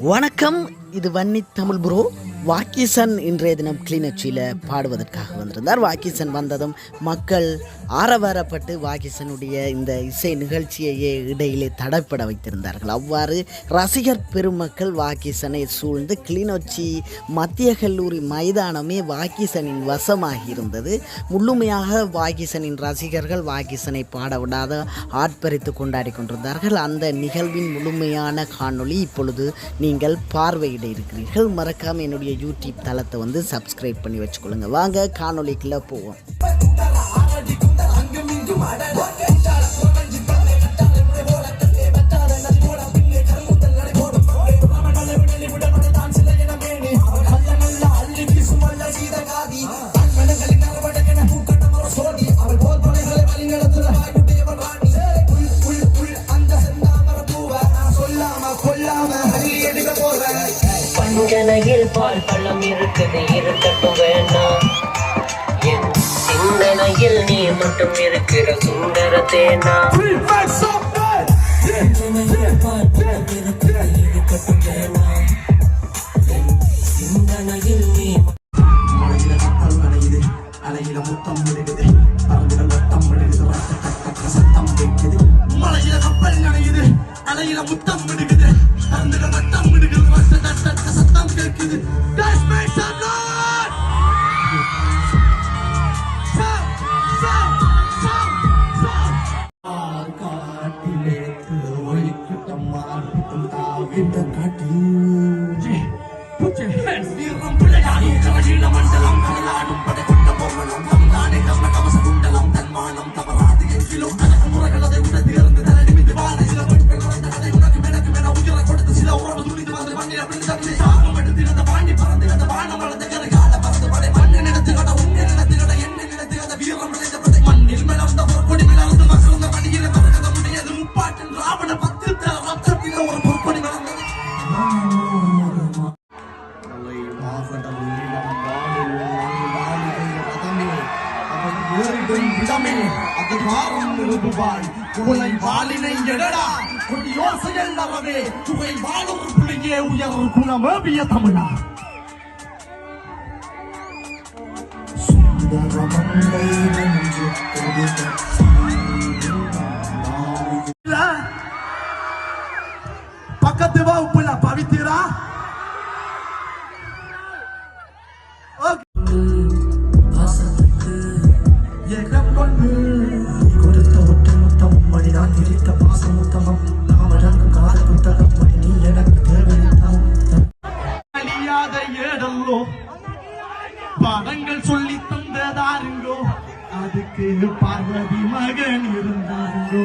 வணக்கம் இது வன்னி தமிழ் ப்ரோ. வாக்கிசன் இன்றைய தினம் கிளிநொச்சியில் பாடுவதற்காக வந்திருந்தார். வாக்கிசன் வந்ததும் மக்கள் ஆரவாரப்பட்டு வாக்கிசனுடைய இந்த இசை நிகழ்ச்சியையே இடையிலே தடைப்பட வைத்திருந்தார்கள். அவ்வாறு ரசிகர் பெருமக்கள் வாக்கிசனை சூழ்ந்து கிளிநொச்சி மத்திய கல்லூரி மைதானமே வாக்கிசனின் வசமாகி இருந்தது. முழுமையாக வாக்கிசனின் ரசிகர்கள் வாக்கிசனை பாட விடாத ஆட்பரித்து கொண்டாடி கொண்டிருந்தார்கள். அந்த நிகழ்வின் முழுமையான காணொளி இப்பொழுது நீங்கள் பார்வையிட இருக்கிறீர்கள். மறக்காமல் என்னுடைய யூடியூப் தளத்தை வந்து சப்ஸ்கிரைப் பண்ணி வச்சுக்கொள்ளுங்க. வாங்க காணொலிக்குள்ளே போவோம். பால் பழம் இருக்குது இருக்கட்டும் வேணாம் என் சிந்தனையில் நீ மட்டும் இருக்கிற சுந்தர தேனா. பால் பழம் இருக்குது இருக்கட்டும் வேணாம் மண்ணில் விழுந்து தள்ளி சாகம் எடுத்து அந்த பாண்டி பறந்து வளர்ந்த பறந்து படை கட கட வீரம் விளைந்த படை மண்ணில் மிளர்ந்த பொற்கொடி மிளர்ந்து மகிழ்ந்த மடியில மறக்கத முடியாது முப்பாட்டின் ராவண பத்து ரத்தத்தில ஒரு பொற்கொடி வளர்ந்தது அது வாரம் நிறுவுவாள் குவளை வாலினை எடடா. உன் யோசைகள் அறவே சுவை வாழும் புள்ளியே உயர் குணமேபிய தமிழா. சுந்தரமங்கை நெஞ்சு பக்கத்து பார்வதி மகன் இருந்தாருங்கோ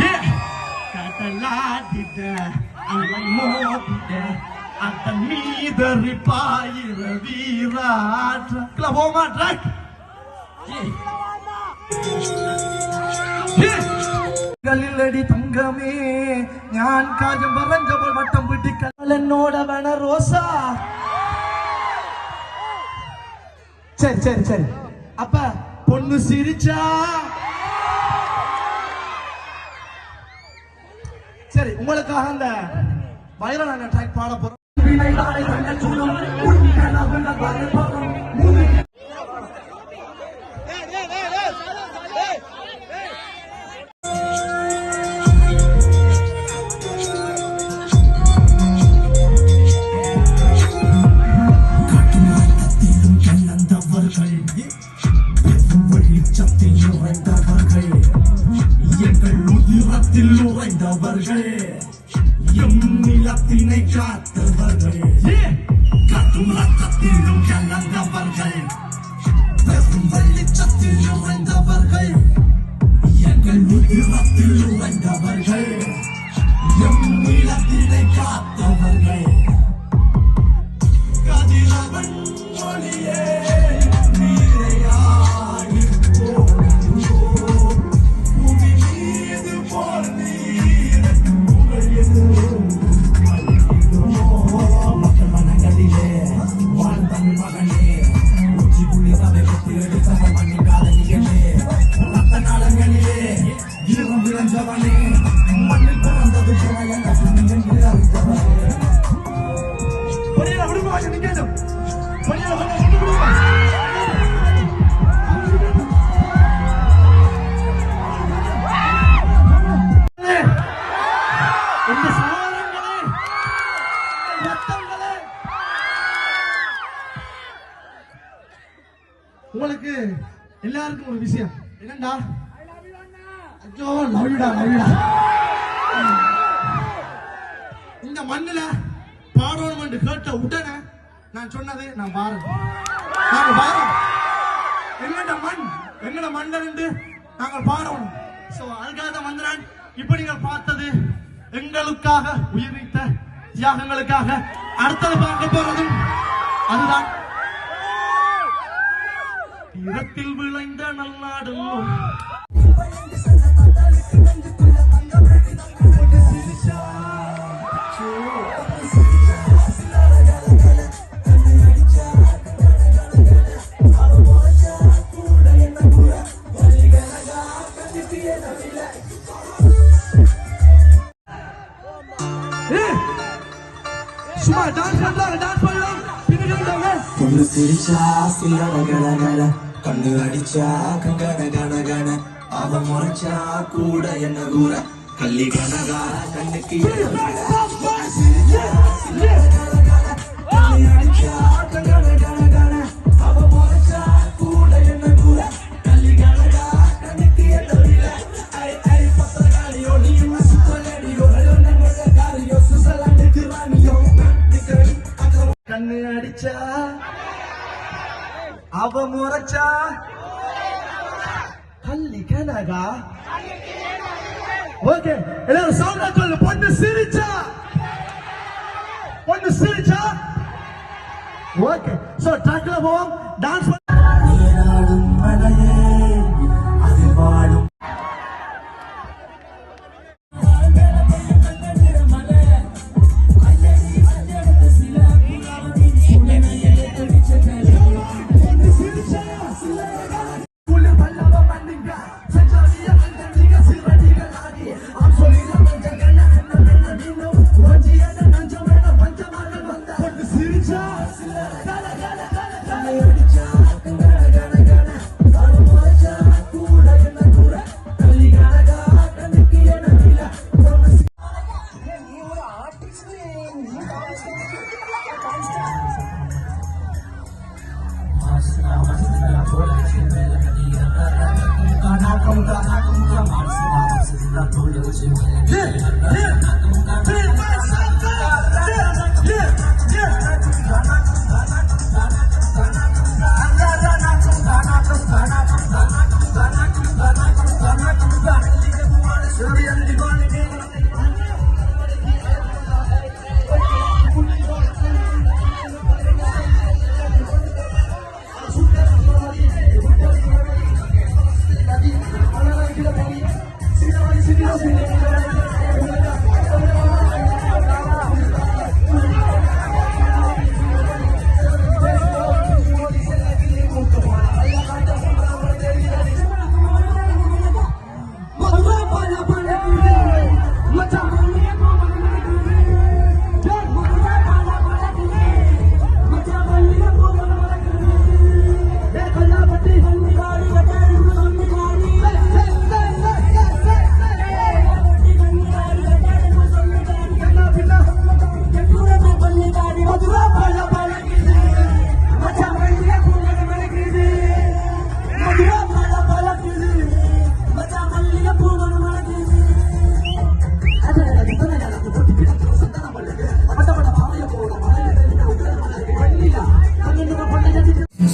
ஏ, கடலாடிட அலை மோதிட அதன் மீதறி பாயிர வீராற்ற போமா ட்ரக் കളിലടി തങ്കമേ ഞാൻ കാര്യം പറഞ്ഞപ്പോൾ വട്ടം പിടിക്കൽ എന്നോട് വേണ റോസ சரி சரி சரி அப்ப பொண்ணு சிரிச்சா? சரி உங்களுக்காக அந்த வைரலான ட்ராக் பாட போறோம். உங்களுக்கு எல்லாருக்கும் ஒரு விஷயம். என்னண்டா? ஐயோ லவ்டா லவ்டா இந்த மண்ணுல பாடணும் என்று கேட்ட உடனே நான் சொன்னது நான் பாரேன் நாங்க பாரோம் எங்கட மண்? எங்கட மண்ணில் இருந்து நாங்கள் பாடணும். சோ அழகாத மந்திரன் இப்ப நீங்கள் பார்த்தது எங்களுக்காக உயிர் நீத்த தியாகங்களுக்காக. அடுத்தது பார்க்க போறதும் அதுதான். தீரத்தில் விளைந்த நல்லாடும் சும்மா டான்ஸ் பண்றாங்க டான்ஸ் பண்ணலாம். பின்னாடி சிரிச்சா சில்லற கல கல கண்ணு அடிச்சா கங்கன கன கன அவ முறைச்சா கூட என்ன கூற? கள்ளி கனகா கண்ணுக்கு கண்ணு அடிச்சா அவ முறைச்சா கல்லி கனகா ஓகே எல்லாரும் சவுண்டா சொல்லு பொண்ணு சிரிச்சா? பொண்ணு சிரிச்சா? ஓகே சோ ட்ராக்ல போவோம். டான்ஸ்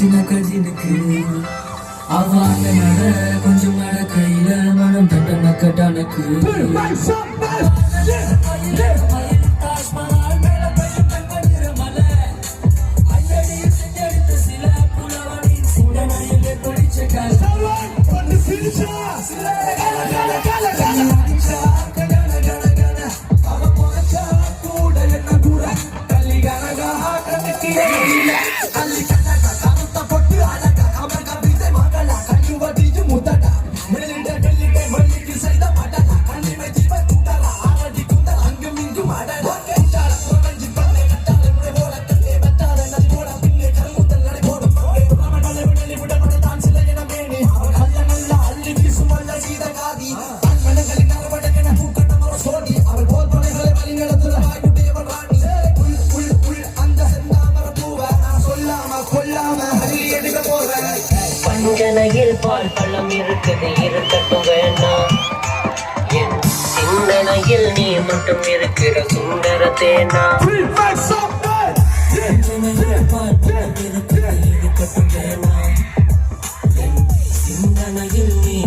சின்ன ஜினுக்கு அவாங்க நட கொஞ்சம் நட கையில மனம் தட்டன கட்டனக்கு சிந்தனையில் பால் பழம் இருக்குது. இருக்கட்டும் வேண்டாம் என் சிந்தனையில் நீ மட்டும் இருக்கிற சுந்தர தேனா. சிந்தனையில் பால் பழம் இருக்குது. இருக்கட்டும் சிந்தனையில் நீ